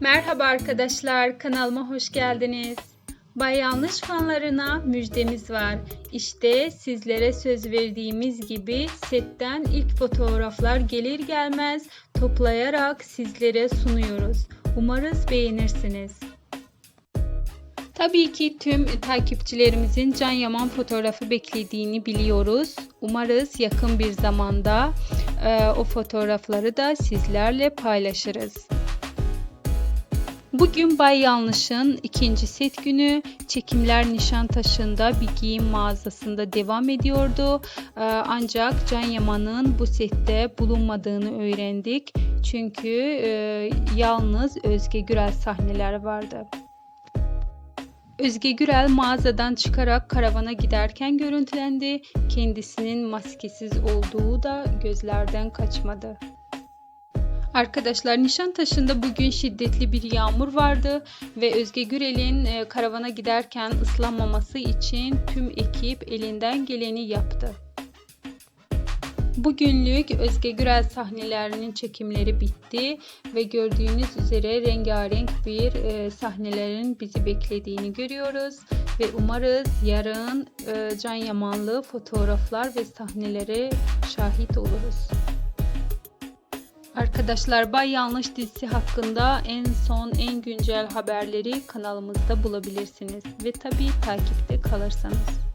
Merhaba arkadaşlar, kanalıma hoş geldiniz. Bay Yanlış fanlarına müjdemiz var. İşte sizlere söz verdiğimiz gibi setten ilk fotoğraflar gelir gelmez toplayarak sizlere sunuyoruz. Umarız beğenirsiniz. Tabii ki tüm takipçilerimizin Can Yaman fotoğrafı beklediğini biliyoruz. Umarız yakın bir zamanda e, o fotoğrafları da sizlerle paylaşırız. Bugün Bay Yanlış'ın ikinci set günü çekimler Nişantaşı'nda bir giyim mağazasında devam ediyordu. Ee, Ancak Can Yaman'ın bu sette bulunmadığını öğrendik. Çünkü e, yalnız Özge Gürel sahneler vardı. Özge Gürel mağazadan çıkarak karavana giderken görüntülendi. Kendisinin maskesiz olduğu da gözlerden kaçmadı. Arkadaşlar Nişantaşı'nda bugün şiddetli bir yağmur vardı ve Özge Gürel'in e, karavana giderken ıslanmaması için tüm ekip elinden geleni yaptı. Bugünlük Özge Gürel sahnelerinin çekimleri bitti ve gördüğünüz üzere rengarenk bir e, sahnelerin bizi beklediğini görüyoruz ve umarız yarın e, Can Yamanlı fotoğraflar ve sahnelere şahit oluruz. Arkadaşlar Bay Yanlış dizisi hakkında en son en güncel haberleri kanalımızda bulabilirsiniz ve tabii takipte kalırsanız.